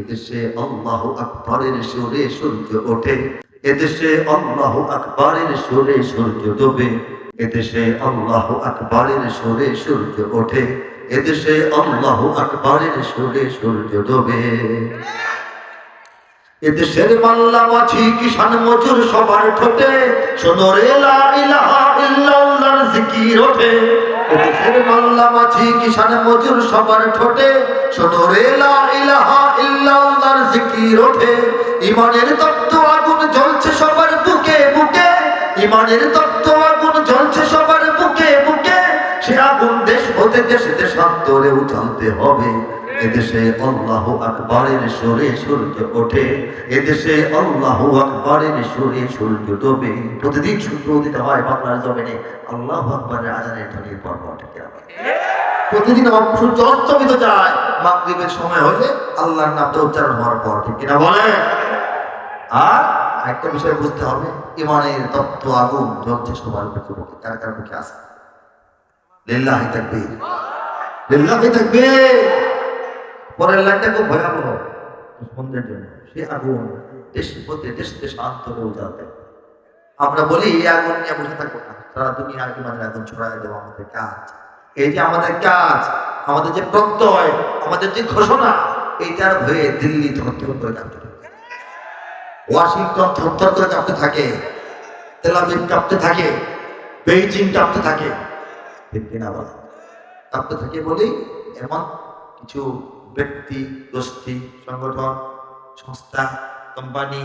এদেশে আল্লাহ আকবরের সুরে সূর্য ওঠে। এদেশে আল্লাহ আকবরের সুরে সূর্য ডোবে। এদেশে আল্লাহ আকবরের সুরে সূর্য ওঠে। এদেশে আল্লাহ আকবরের সুরে সূর্য ডোবে। এদেশের মাল্লা মাছি কিষান মজুর সবার ঠোঁটে সোনরে লা ইলাহা ইল্লাল্লাহর জিকির ওঠে। এদেশের মাল্লা মজুর সবার ঠোঁটে ইল্লাল্লাহর জিকির ওঠে। ইমানের তত্ত্ব আগুন জ্বলছে সবার বুকে বুকে, ইমানের তত্ত্ব আগুন জ্বলছে সবার বুকে বুকে। সে আগুন দেশ হতে দেশে দেশান্তরে উঠাতে হবে। এদেশে আল্লাহ আকবরের সুরে সূর্য ওঠে। এদেশে আল্লাহ আকবরের সুরে সূর্য ডোবে প্রতিদিন সূর্য উদিত হয় বাংলার জমিনে। আল্লাহ আকবরের আজানের ধ্বনির পর্ব আবার প্রতিদিন সূর্য অস্তমিত যায়। মাগরিবের সময় হলে আল্লাহর নামটা উচ্চারণ হওয়ার পর, ঠিক কিনা বলে আর একটা বিষয় বুঝতে হবে ইমানের তত্ত্ব আগুন জ্বলছে সবার মুখে মুখে কার কার মুখে আছে? লিল্লাহি তাকবীর। লিল্লাহি তাকবীর। পরের লাইনটা খুব ভয়াবহ। দুশ্মনদের জন্য। সে আগুন, দেশ হতে দেশ দেশান্তরে উজাতে আমরা বলি, এই আগুন নিয়ে বসে থাকব না। সারা দুনিয়ার ইমানের আগুন ছড়াই দেবো আমাদের কাজ। এই যে আমাদের কাজ, আমাদের যে প্রত্যয়, আমাদের যে ঘোষণা, এইটার হয়ে দিল্লি থরথর করে কাঁপতে থাকে ওয়াশিংটন থরথর করে কাঁপতে থাকে। তেলাবিব কাঁপতে থাকে। বেইজিং কাঁপতে থাকে। বলে কাঁপতে থাকে বলেই এমন কিছু ব্যক্তি, গোষ্ঠী, সংগঠন, সংস্থা কোম্পানি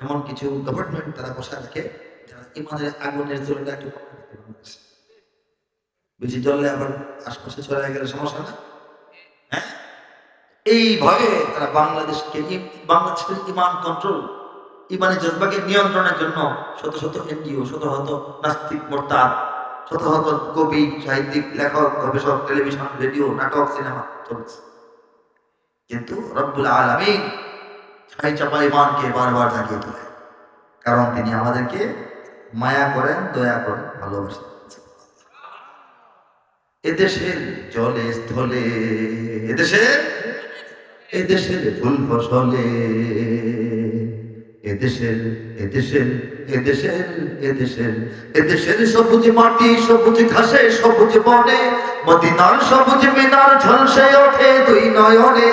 এমন কিছু গভর্নমেন্ট তারা বসে রাখে, যারা ইমানের আগুনের জোরটা একটু বেশি জ্বললে আবার আশপাশে চলে গেলে সমস্যা না? হ্যাঁ? এই ভয়ে তারা বাংলাদেশকে বাংলাদেশের ইমান কন্ট্রোল ইমানের জজবাকে নিয়ন্ত্রণের জন্য শত শত এনজিও শত শত নাস্তিক মোর্তাদ শত শত কবি, সাহিত্যিক, লেখক, গবেষক, টেলিভিশন, রেডিও, নাটক, সিনেমা চলছে। কিন্তু রব্বুল আলমিন ছাই চাপা ইমানকে বারবার জাগিয়ে তোলে কারণ তিনি আমাদেরকে মায়া করেন, দয়া করেন, ভালোবাসেন। এদেশের জলে, স্থলে, এদেশের এদেশের ফুল ফসলে, এদেশের এদেশের এদেশের এদেশের এদেশের সবুজ মাটি, সবুজ ঘাসে, সবুজ বনে, মদিনার সবুজ মিনার ঝলসে ওঠে দুই নয়নে।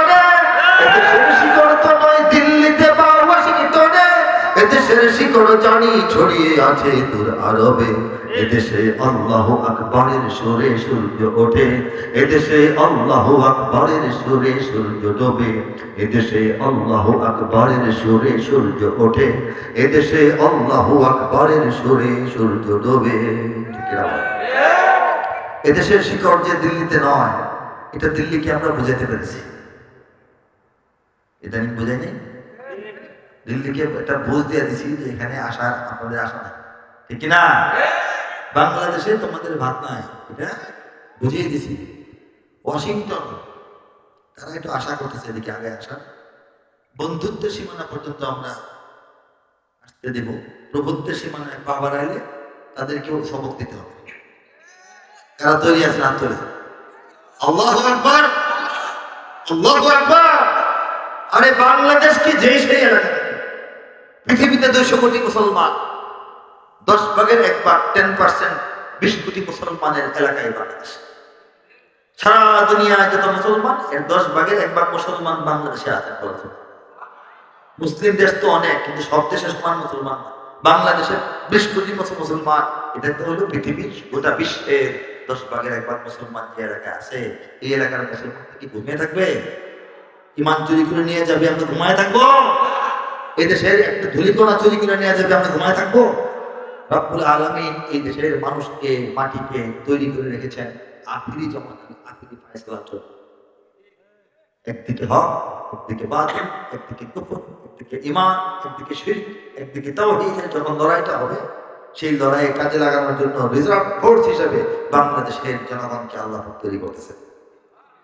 জানি ছড়িয়ে আছে দূর আরবে। এদেশে আল্লাহ আকবরের সুরে সূর্য ওঠে। এদেশে আল্লাহ আকবরের সুরে সূর্য ডোবে। এদেশে আল্লাহ আকবরের সুরে সূর্য ওঠে। এদেশে আল্লাহ আকবরের সুরে সূর্য ডোবে? এদেশের শিকড় যে দিল্লিতে নয়, এটা দিল্লিকে আমরা বুঝাতে পেরেছি। এটা আমি বুঝাইনি? দিল্লিকে একটা বুঝ দিয়ে দিছি যে এখানে আসার আপনাদের আশা নাই। ঠিক না বাংলাদেশে তোমাদের ভাত নাই, এটা বুঝিয়ে দিছি। ওয়াশিংটন, তারা একটু আশা করতেছে এদিকে আগে আসা বন্ধুত্বের সীমানা পর্যন্ত আমরা আসতে দেব। প্রভুত্বের সীমানায় পা বাড়াইলে তাদেরকেও সবক দিতে হবে। কারা তৈরি আছেন তোলে? আল্লাহ আল্লাহ আরে বাংলাদেশ কি যেই সেই এলাকা? পৃথিবীতে দুইশো কোটি মুসলমান, দশ ভাগের এক ভাগ টেন পার্সেন্ট বিশ কোটি মুসলমানের এলাকায় বাংলাদেশ। সারা দুনিয়ায় যত মুসলমান, এর দশ ভাগের এক ভাগ মুসলমান বাংলাদেশে আছেন বলছে মুসলিম দেশ তো অনেক, কিন্তু সব দেশে সমান মুসলমান। বাংলাদেশের বিশ কোটি মুসলমান, এটা তো হলো পৃথিবীর গোটা বিশ্বের দশ ভাগের এক ভাগ মুসলমান যে এলাকায় আছে, এই এলাকার মুসলমান কি ঘুমিয়ে থাকবে? ইমান চুরি করে নিয়ে যাবে, আমরা ঘুমায় থাকব? এই দেশের একটা ধুলিকোনা চুরি করে নিয়ে যাবে, আমরা ঘুমায় থাকব? রব্বুল আলমিন এই দেশের মানুষকে, মাটিকে তৈরি করে রেখেছেন আখিরি জমানা আখিরি ফাইসলার জন্য একদিকে হক, একদিকে একদিকে কুফর, একদিকে ইমান একদিকে শিরক, একদিকে যখন লড়াইটা হবে, সেই লড়াইয়ে কাজে লাগানোর জন্য রিজার্ভ ফোর্স বাংলাদেশের জনগণকে আল্লাহ তৈরি করতেছে।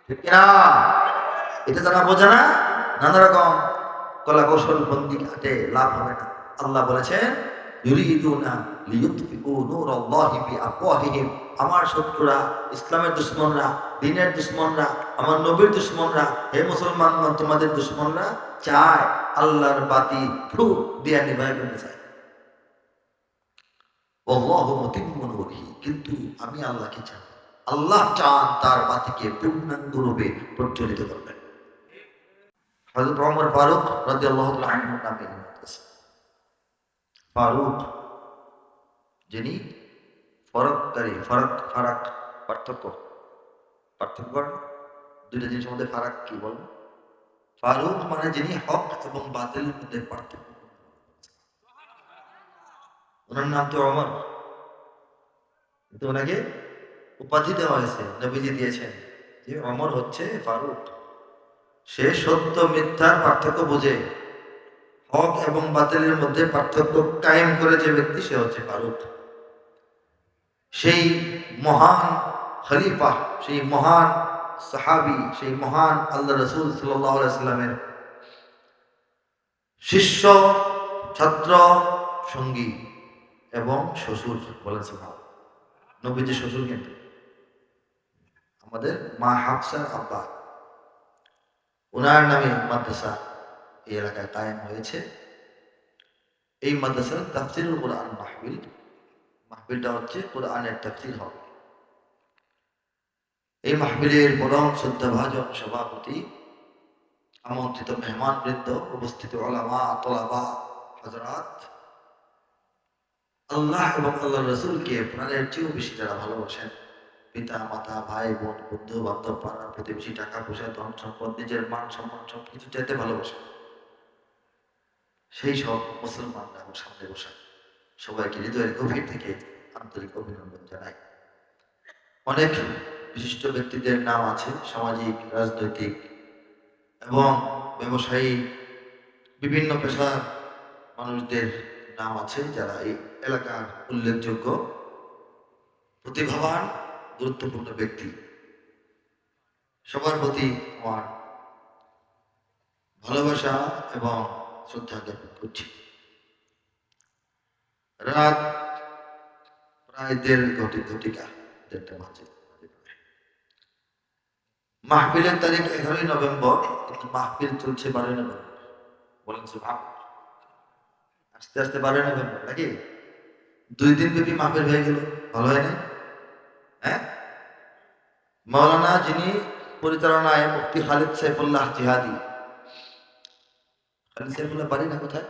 ঠিক কিনা? এটা যারা বোঝে না, নানা রকম কলা কৌশল বন্দি ঘাটে লাভ হবে না। আল্লাহ বলেছেন আমার শত্রুরা, ইসলামের দুশমনরা, দিনের দুশমনরা, আমার নবীর দুশমনরা, হে মুসলমান তোমাদের দুশমনরা চায় আল্লাহর বাতি ফু দিয়া নিভাই ফেলতে চায়। কিন্তু আমি আল্লাহকে চাই। আল্লাহ চান তার বাতিকে পূর্ণাঙ্গ রূপে প্রজ্বলিত করবেন। হযরত ওমর ফারুক তাআলা আনহু নামে ফারুক, যিনি ফরককারী ফরক, ফারাক, পার্থক্য পার্থক্য করেন। দুইটা জিনিসের মধ্যে ফারাক কি বলেন? ফারুক মানে যিনি হক এবং বাতিলের মধ্যে পার্থক্য ওনার নাম তো অমর কিন্তু ওনাকে উপাধি দেওয়া হয়েছে, নবীজি দিয়েছেন যে অমর হচ্ছে ফারুক। সে সত্য মিথ্যার পার্থক্য বোঝে। হক এবং বাতিলের মধ্যে পার্থক্য কায়েম করে যে ব্যক্তি সে হচ্ছে ফারুক সেই মহান খলিফা, সেই মহান সাহাবি, সেই মহান আল্লাহ রসুল সাল্লামের শিষ্য, ছাত্র, সঙ্গী এবং শ্বশুর বলেছেন নবীজি শ্বশুর কিন্তু আমাদের মা হাফসার আব্বা। ওনার নামে মাদ্রাসা এই এলাকায় কায়েম হয়েছে। এই মাদ্রাসার তাফসিরুল কোরআন মাহবিল মাহবিলটা হচ্ছে কোরআনের তাফসির হবে। এই মাহবিলের পরম শ্রদ্ধাভাজন সভাপতি, আমন্ত্রিত মেহমান বৃন্দ উপস্থিত ওলামা, তোলাবা, হজরাত। আল্লাহ এবং আল্লাহ রসুলকে প্রাণের চেয়েও বেশি যারা ভালোবাসেন পিতা, মাতা, ভাই, বোন, বন্ধু, বান্ধব, পাড়া, প্রতিবেশী, টাকা পয়সা, ধন সম্পদ, নিজের মান সম্মান সব কিছু চাইতে ভালোবাসেন সেই সব মুসলমানরা আমার সামনে বসা। সবাইকে হৃদয়ের গভীর থেকে আন্তরিক অভিনন্দন জানাই। অনেক বিশিষ্ট ব্যক্তিদের নাম আছে, সামাজিক, রাজনৈতিক এবং ব্যবসায়ী, বিভিন্ন পেশার মানুষদের নাম আছে যারা এই এলাকার উল্লেখযোগ্য, প্রতিভাবান গুরুত্বপূর্ণ ব্যক্তি। সবার প্রতি আমার ভালোবাসা এবং শ্রদ্ধা জ্ঞাপন করছি। রাত প্রায় দেড় ঘটি ঘটিকা, দেড়টা বাজে। মাহফিলের তারিখ এগারোই নভেম্বর, কিন্তু মাহফিল চলছে বারোই নভেম্বর। বলেন ভাব আস্তে আস্তে বারোই নভেম্বর, নাকি? দুই দিন ব্যাপী মাহফিল হয়ে গেল, ভালো হয় না হ্যাঁ? মৌলানা যিনি পরিচালনায় মুফতি খালিদ সাইফুল্লাহ জিহাদি। খালিদ সাইফুল্লাহ বাড়ি না কোথায়?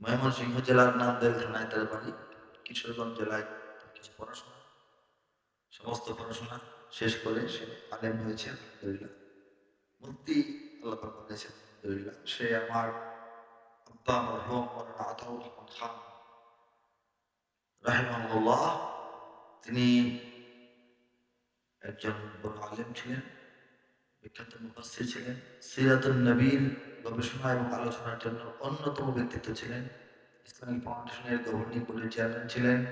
ময়মনসিংহ জেলার নান্দেল থানায় তার বাড়ি কিশোরগঞ্জ জেলায়। কিছু পড়াশোনা? সমস্ত পড়াশোনা শেষ করে সে আলেম হয়েছে, আলহামদুলিল্লাহ। মুক্তি আল্লাহ বানিয়েছেন আলহামদুলিল্লাহ। সে আমার আব্বা মরহুম মৌলানা আতাউর খান রাহিমাহুল্লাহ। তিনি একজন বড় আলেম ছিলেন, বিখ্যাত মুফাসসির ছিলেন, সিরাতুন নবীর গবেষণা এবং আলোচনার জন্য অন্যতম ব্যক্তিত্ব ছিলেন, ইসলামিক ফাউন্ডেশনের গভর্নিং বোর্ডের চেয়ারম্যান ছিলেন,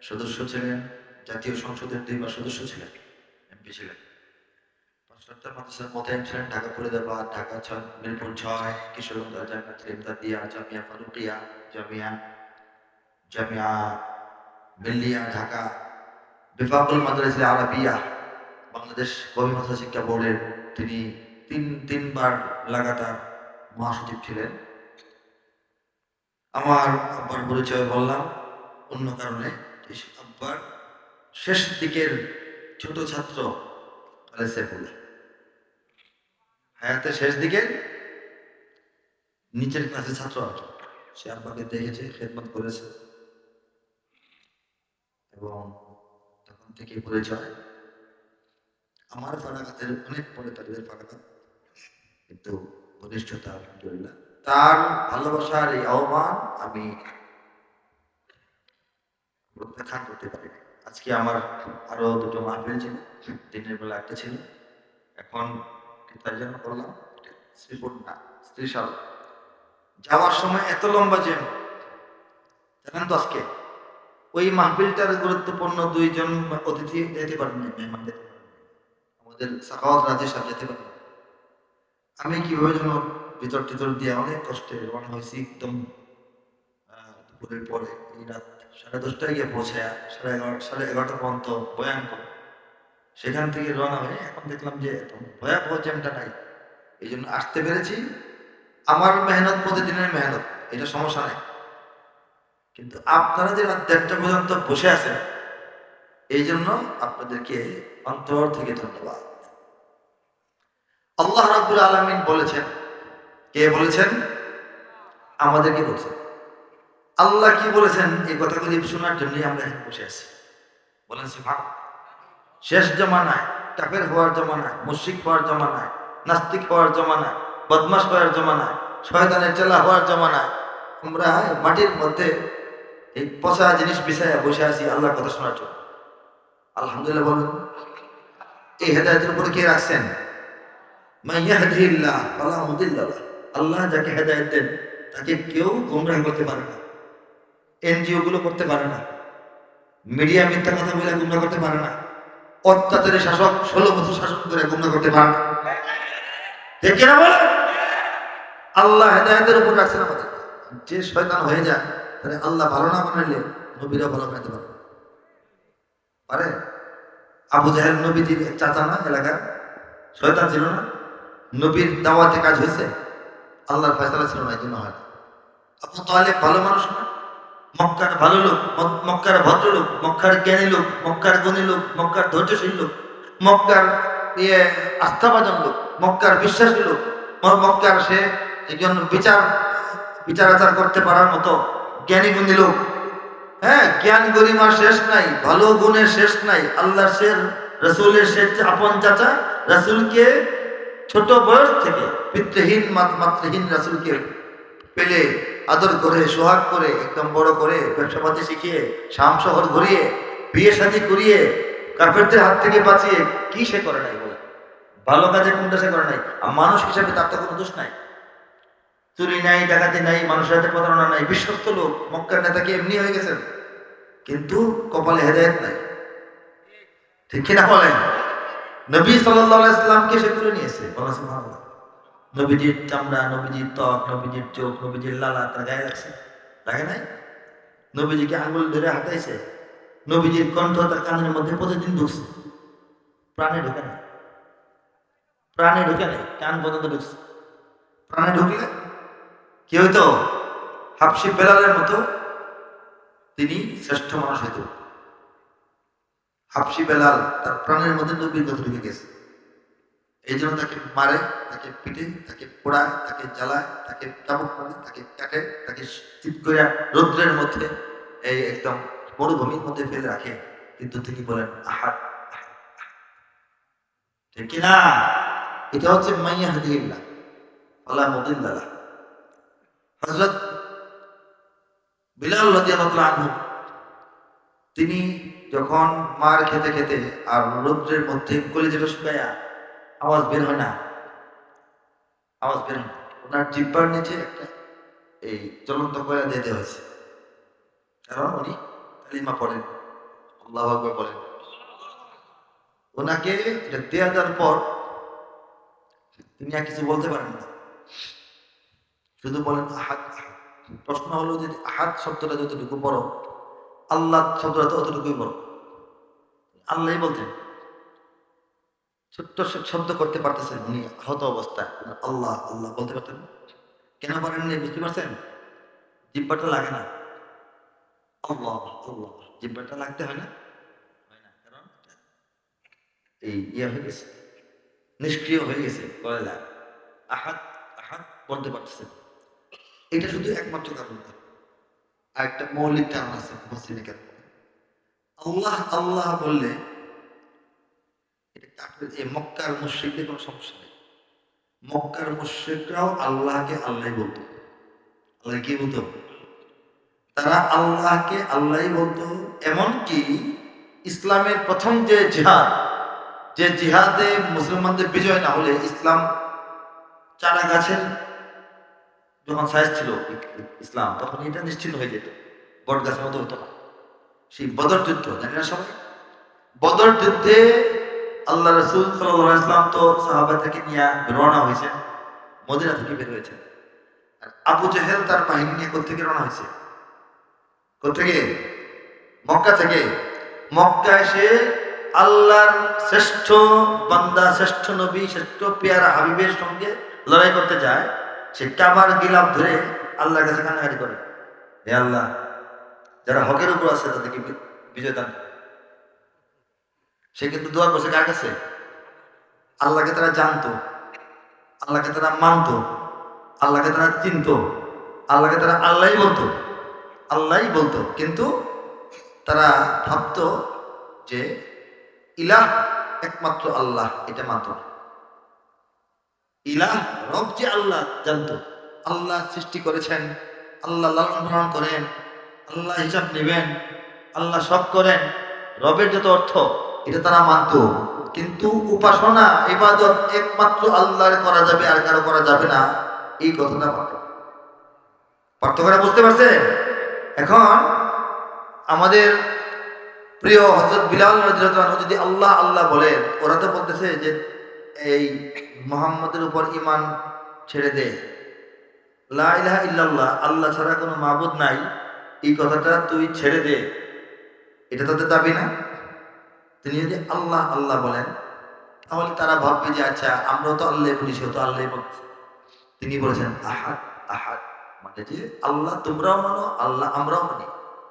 সদস্য ছিলেন, জাতীয় সংসদের দুইবার সদস্য ছিলেন, এমপি ছিলেন। ছিলেন ঢাকা ঢাকা ছয় জামিয়া জামিয়া ঢাকা। বিফাকুল মাদ্রাসা আরাবিয়া বাংলাদেশ কবি শিক্ষা বোর্ডের তিনি তিন, তিনবার লাগাতার মহাসচিব ছিলেন। আমার আব্বার পরিচয় বললাম, অন্য কারণে আব্বার শেষ দিকের ছোট ছাত্র সাইফুল্লাহ হায়াতের শেষ দিকে নিচের ক্লাসের ছাত্র আর সে আব্বাকে দেখেছে, খেদমত করেছে। এবং থেকে পরিচয় আমার ফারাকাতের অনেক পরে তাদের ফারাকাত কিন্তু ঘনিষ্ঠতা আলহামদুলিল্লাহ। তার ভালোবাসার এই আহ্বান আমি প্রত্যাখ্যান করতে পারি আজকে আমার আরও দুটো মাহফিল ছিল দিনের বেলা একটা ছিল। এখন তাই জন্য করলাম শ্রীপুর না যাওয়ার সময় এত লম্বা জ্যাম জানেন তো আজকে? ওই মাহফিলটার গুরুত্বপূর্ণ দুইজন অতিথি যেতে পারেন না মেহমান যেতে পারেন না। আমাদের সাখাওয়াত রাজের সাহেব যেতে পারেন। আমি কীভাবে যেন ভিতর টিতর দিয়ে অনেক কষ্টে রওনা হয়েছি, একদম দুপুরের পরে। রাত সাড়ে দশটায় গিয়ে পৌঁছে সাড়ে এগারো, সাড়ে এগারোটা পর্যন্ত বয়ান করে সেখান থেকে রওনা হয়ে এখন দেখলাম যে ভয়াবহ জ্যামটা নাই। এই জন্য আসতে পেরেছি। আমার মেহনত প্রতিদিনের মেহনত, এটা সমস্যা নেই। কিন্তু আপনারা যে রাত দেড়টা পর্যন্ত বসে আছেন এই জন্য আপনাদেরকে অন্তর থেকে ধন্যবাদ। আল্লাহ রাব্বুল আলামিন বলেছেন, কে বলেছেন? আমাদেরকে বলছেন। আল্লাহ কি বলেছেন? এই কথাগুলি শোনার জন্যই আমরা বসে আছি। বলেন সুবহান শেষ জমানায়, কাফের হওয়ার জমানায়, মুশরিক হওয়ার জমানায়, নাস্তিক হওয়ার জমানায় বদমাস হওয়ার জমানায়, শয়তানের চেলা হওয়ার জমানায়, আমরা মাটির মধ্যে এই পচা জিনিস বিছায় বসে আছি, আল্লাহর কথা শোনার জন্য। আলহামদুলিল্লাহ বলুন, এই হেদায়তের উপরে কে রাখছেন? আল্লাহ যাকে হেদায়ত দেন, তাকে কেউ গোমরাহ করতে পারে না। এনজিও গুলো করতে পারে না। মিডিয়া মিথ্যা কথা বলে গুমরা করতে পারে না। অত্যাচারী শাসক ষোলো বছর শাসন করে গুমরা করতে পারে না। ঠিক কিনা বলে আল্লাহ হেদায়তের উপর রাখছেন আমাদের। যে শয়তান হয়ে যায় তাহলে আল্লাহ ভালো না বানাইলে নবীরা ভালো বানাতে পারে পারে? আবু জাহেল নবীজির চাচা না, এলাকার, শয়তান ছিল না? নবীর দাওয়াতে কাজ হয়েছে? আল্লাহর ফয়সালা ছিল না এই জন্য হয়। না আপনি তাহলে ভালো মানুষ না? মক্কার ভালো লোক, মক- মক্কার ভদ্রলোক, মক্কার জ্ঞানী লোক, মক্কার গুণী লোক, মক্কার ধৈর্যশীল লোক, মক্কার ইয়ে আস্থাভাজন লোক, মক্কার বিশ্বাসী লোক মক্কার সে একজন বিচার বিচার আচার করতে পারার মতো জ্ঞানী গুণী লোক। হ্যাঁ জ্ঞান গরিমার শেষ নাই, ভালো গুণের শেষ নাই। আল্লাহর শের, রসুলের শেষ আপন চাচা, রসুলকে ছোট বয়স থেকে পিতৃহীন, মাত- মাতৃহীন রসুলকে পেলে, আদর করে, সোহাগ করে, একদম বড় করে, ব্যবসাপাতি শিখিয়ে, শাম শহর ঘুরিয়ে, বিয়ে শাদী করিয়ে, কার্পেটদের হাত থেকে বাঁচিয়ে, কি সে করে নাই বলে? ভালো কাজে কোনটা সে করে নাই? আর মানুষ হিসাবে তার তো কোনো দোষ নাই। চুরি নাই, ডাকাতি নাই, মানুষের হাতে প্রতারণা নাই, বিশ্বস্ত লোক, মক্কার নেতাকে এমনি হয়ে গেছেন? কিন্তু কপালে হেদায়ত নাই। ঠিক কিনা বলেন? নবী সাল্লামকে সে তুলে নিয়েছে? নবীজির চামড়া, নবীজির ত্বক, নবীজির চোখ, নবীজির লালা, তার গায়ে লাগছে। লাগে নাই? নবীজিকে আঙ্গুল ধরে হাতাইছে নবীজির কণ্ঠ তার কানের মধ্যে প্রতিদিন ঢুকছে। প্রাণে ঢুকে না প্রাণে ঢুকে নেই, কান পর্যন্ত ঢুকছে। প্রাণে ঢুকলে কি হইতো? হাফসি বেলালের মতো তিনি শ্রেষ্ঠ মানুষ হইত। হাফসি বেলাল তার প্রাণের মধ্যে নবীর কথা ঢুকে গেছে। এই জন্য তাকে মারে, তাকে পিটে, তাকে পোড়ায়, তাকে জ্বালায়, তাকে চাবুক মারে তাকে কাটে, তাকে চিত রৌদ্রের মধ্যে এই একদম মরুভূমির মধ্যে ফেলে রাখে। কিন্তু তিনি বলেন আহাত। ঠিক কিনা? এটা হচ্ছে মাইয়া হাদিল্লাহ আল্লাহ মদিল্লাহ। হজরত বিলাল আনহু, তিনি যখন মার খেতে খেতে আর রৌদ্রের মধ্যে কলিজাটা শুকায়া আওয়াজ বের হয় না, আওয়াজ বের হয়। ওনার জিব্বার নিচে একটা এই জ্বলন্ত কয়লা দিতে হয়েছে। কারণ উনি কালিমা পড়েন, আল্লাহ বলেন ওনাকে এটা দেয়া দেওয়ার পর তিনি আর কিছু বলতে পারেন না। শুধু বলেন আহাত। প্রশ্ন হলো যে আহাত শব্দটা যতটুকু বড় আল্লাহ শব্দটা তো অতটুকুই বড়। আল্লাহ বলছেন, ছোট্ট শব্দ করতে পারতেছেন উনি আহত অবস্থায়। আল্লাহ আল্লাহ বলতে পারতেন। কেন পারেননি বুঝতে পারছেন? জিব্বাটা লাগে না। আল্লাহ আল্লাহ, জিব্বাটা লাগতে হয় না? কারণ এই ইয়ে হয়ে গেছে, নিষ্ক্রিয় হয়ে গেছে কয়লা আহাত আহাত বলতে পারতেছেন। এটা শুধু একমাত্র কারণ। আর একটা মৌলিক কারণ আছে আল্লাহ আল্লাহ বললে মক্কার মুশ্রিকদের কোনো সমস্যা নেই। মক্কার মুশ্রিকরাও আল্লাহকে আল্লাহ বলতো। আল্লাহ কি বলতো? তারা আল্লাহকে আল্লাহ বলতো, এমনকি ইসলামের প্রথম যে জিহাদ, যে জিহাদে মুসলমানদের বিজয় না হলে ইসলাম চারা গাছের যখন সাইজ ছিল ইসলাম, তখন এটা নিশ্চিন্ন হয়ে যেত। বট গাছের মতো হতো না। সেই বদর যুদ্ধ জানি না সবাই? বদর যুদ্ধে আল্লাহ রসুল সাল্লাহ ইসলাম তো সাহাবাদেরকে নিয়ে রওনা হয়েছে মদিনা থেকে বের হয়েছে আর আবু জেহেল তার বাহিনী নিয়ে কোথেকে রওনা হয়েছে? কোথেকে মক্কা থেকে। মক্কা এসে আল্লাহর শ্রেষ্ঠ বান্দা, শ্রেষ্ঠ নবী, শ্রেষ্ঠ পেয়ারা হাবিবের সঙ্গে লড়াই করতে যায়। সে কাবার গিলাপ ধরে আল্লাহর কাছে কান্নাকাটি করে। হে আল্লাহ, যারা হকের উপর আছে তাদেরকে বিজয় দান সে কিন্তু দোয়া করছে কার কাছে? আল্লাহকে তারা জানতো, আল্লাহকে তারা মানতো, আল্লাহকে তারা চিনতো, আল্লাহকে তারা আল্লাহই বলতো আল্লাহই বলতো। কিন্তু তারা ভাবতো যে ইলাহ একমাত্র আল্লাহ, এটা মাত্র। ইলাহ, রব যে আল্লাহ, জানতো। আল্লাহ সৃষ্টি করেছেন, আল্লাহ লালন পালন করেন, আল্লাহ হিসাব নেবেন, আল্লাহ সব করেন, রবের যত অর্থ, এটা তারা মানতো। কিন্তু উপাসনা, ইবাদত একমাত্র আল্লাহর করা যাবে আর কারও করা যাবে না। এই কথাটা মানতো পার্থক্যটা বুঝতে পারছেন? এখন আমাদের প্রিয় হজরত বিলাল যদি আল্লাহ আল্লাহ বলেন ওরা তো বলতেছে যে এই মোহাম্মদের উপর ইমান ছেড়ে দে। লা ইলাহা ইল্লাল্লাহ, আল্লাহ ছাড়া কোনো মাবুদ নাই। এই কথাটা তুই ছেড়ে দে। এটা তাদের দাবি না? তিনি যদি আল্লাহ আল্লাহ বলেন, তাহলে তারা ভাববে যে আচ্ছা আমরাও তো আল্লাহ বলি সেও তো আল্লাহ বলছে তিনি বলেছেন, আহাদ আহাদ মানে যে আল্লাহ তোমরাও মানো, আল্লাহ আমরাও মানি।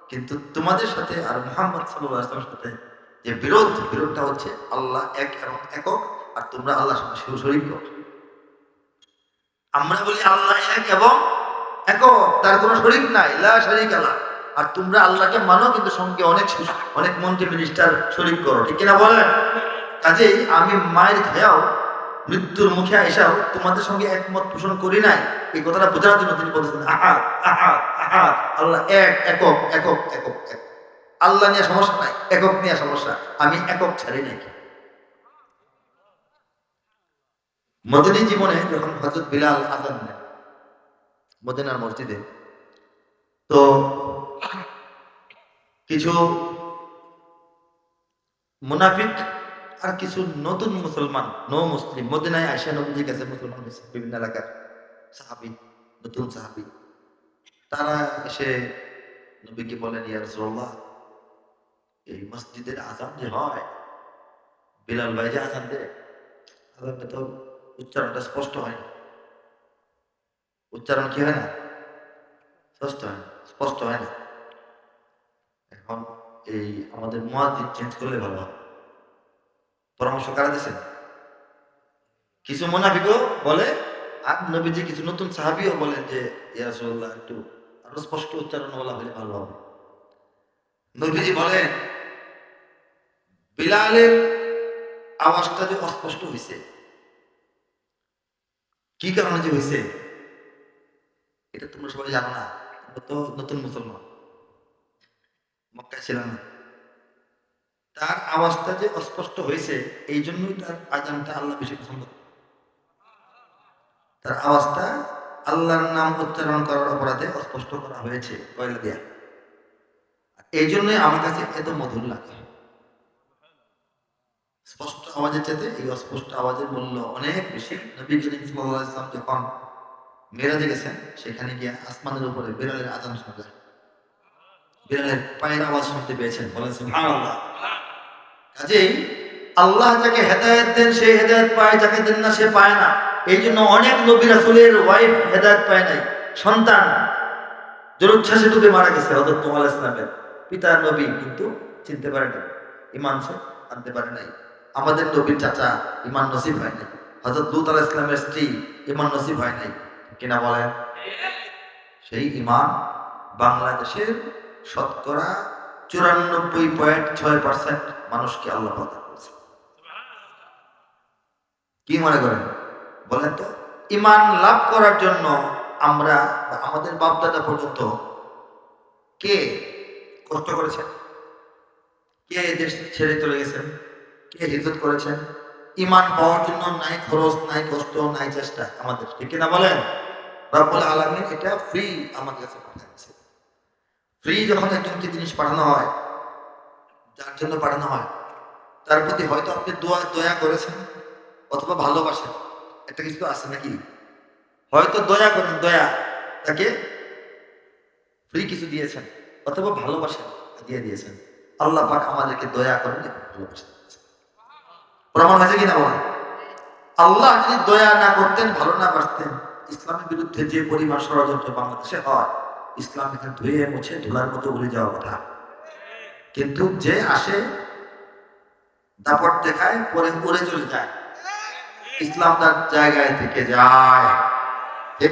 কিন্তু তোমাদের সাথে আর মোহাম্মদ সাল্লাহ আসলামের সাথে যে বিরোধ, বিরোধটা হচ্ছে আল্লাহ এক এবং একক আর তোমরা শিব শরীর করো আমরা বলি আল্লাহ এক এবং একক, তার কোনো শরীর নাই, লা শরীক আল্লাহ আর তোমরা আল্লাহকে মানো কিন্তু সঙ্গে অনেক অনেক মন্ত্রী মিনিস্টার শরীর করো, ঠিক কিনা বলেন? কাজেই আমি মায়ের খেয়াও, মৃত্যুর মুখে এসাও তোমাদের সঙ্গে একমত পোষণ করি নাই। এই কথাটা বোঝার জন্য তিনি বলেছেন, আহা আহা আহা আল্লাহ এক, একক একক একক এক আল্লাহ নিয়ে সমস্যা নাই, একক নিয়ে সমস্যা। আমি একক ছাড়ি নাই। মদিনী জীবনে যখন হজরত বিলাল আজান দেন মদিনার মসজিদে, তো কিছু মুনাফিক আর কিছু নতুন মুসলমান, নো মুসলিম, মদিনায় আয়সা নবীজির কাছে মুসলমান বিভিন্ন এলাকার সাহাবি, নতুন সাহাবি। তারা এসে নবীকে বলেন, ইয়া রাসূলুল্লাহ, এই মসজিদের আজান যে হয়, বিলাল ভাই যে আজান দেয় আজানটা তো উচ্চারণটা স্পষ্ট হয় না। উচ্চারণ কি হয় না? স্পষ্ট হয় না, স্পষ্ট হয় না। এখন এই আমাদের মুয়াজ্জিন চেঞ্জ করলে ভালো হয়। পরামর্শ কারা দিয়েছেন? কিছু মোনাফিকও বলে, আর নবীজি কিছু নতুন সাহাবিও বলেন যে, ইয়া রাসূলুল্লাহ, একটু আরও স্পষ্ট উচ্চারণ বলা হলে ভালো হবে। নবীজি বলেন বিলালের আওয়াজটা যে অস্পষ্ট হয়েছে কি কারণে যে হয়েছে এটা তোমরা সবাই জানো না। তো নতুন মুসলমান। মক্কায় ছিলাম না। তার আওয়াজটা যে অস্পষ্ট হয়েছে এই জন্যই তার আজানটা আল্লাহ বেশি পছন্দ তার আওয়াজটা আল্লাহর নাম উচ্চারণ করার অপরাধে অস্পষ্ট করা হয়েছে, কয়লা দিয়া। এই জন্যই আমার কাছে এত মধুর লাগে স্পষ্ট আওয়াজের চাইতে এই অস্পষ্ট আওয়াজের মূল্য অনেক বেশি। নবী করিম আলাইহি ইসলাম যখন মেরাজে গেছেন, সেখানে গিয়ে আসমানের উপরে বিড়ালের আজান শোনা যায় বিড়ালের পায়ের আওয়াজ শুনতে পেয়েছেন, বলেন কাজেই আল্লাহ যাকে হেদায়েত দেন, সে হেদায়েত পায়, যাকে দেন না সে পায় না। এই জন্য অনেক নবী রাসূলের ওয়াইফ হেদায়েত পায় নাই। সন্তান জলোচ্ছ্বাসে ডুবে মারা গেছে হযরত নূহ আলাইহিস সালামের পিতা নবী কিন্তু চিনতে পারে না ইমান সে আনতে পারে নাই। আমাদের নবীর চাচা ইমান নসিব হয় নাই। হযরত লূত আলাইহিস সালামের স্ত্রী ইমান নসিব হয় নাই। কিনা বলেন? সেই ইমান বাংলাদেশের শতকরা চুরানব্বই পয়েন্ট ছয় পার্সেন্ট মানুষকে আল্লাহ প্রদান করেছে কি মনে করেন? বলেন তো। ইমান লাভ করার জন্য আমরা আমাদের বাপদাদা পর্যন্ত কে কষ্ট করেছেন? কে দেশ ছেড়ে চলে গেছেন? কে হিজত করেছেন ইমান পাওয়ার জন্য নাই খরচ, নাই কষ্ট, নাই চেষ্টা আমাদের, ঠিক কিনা বলেন? রব্বুল আলামিন এটা ফ্রি আমাদের কাছে পাঠাচ্ছে ফ্রি যখন একজনকে জিনিস পাঠানো হয়, যার জন্য পাঠানো হয়, তার প্রতি হয়তো আপনি দোয়া, দয়া করেছেন অথবা ভালোবাসেন, একটা কিছু আছে নাকি? হয়তো দয়া করেন, দয়া, তাকে ফ্রি কিছু দিয়েছেন অথবা ভালোবাসেন, দিয়ে দিয়েছেন। আল্লাহ পাক আমাদেরকে দয়া করেন, ভালোবাসেন। প্রমাণ হয়েছে কিনা বলেন আল্লাহ যদি দয়া না করতেন, ভালো না বাসতেন, ইসলামের বিরুদ্ধে যে পরিমাণ ষড়যন্ত্র বাংলাদেশে হয়, ইসলাম এখানে ধুয়ে মুছে ধুলার মতো উড়ে যাওয়া কথা। কিন্তু যে আসে, দাপট দেখায়, পরে পরে চলে যায়। ইসলাম তার জায়গায় থেকে যায়। ঠিক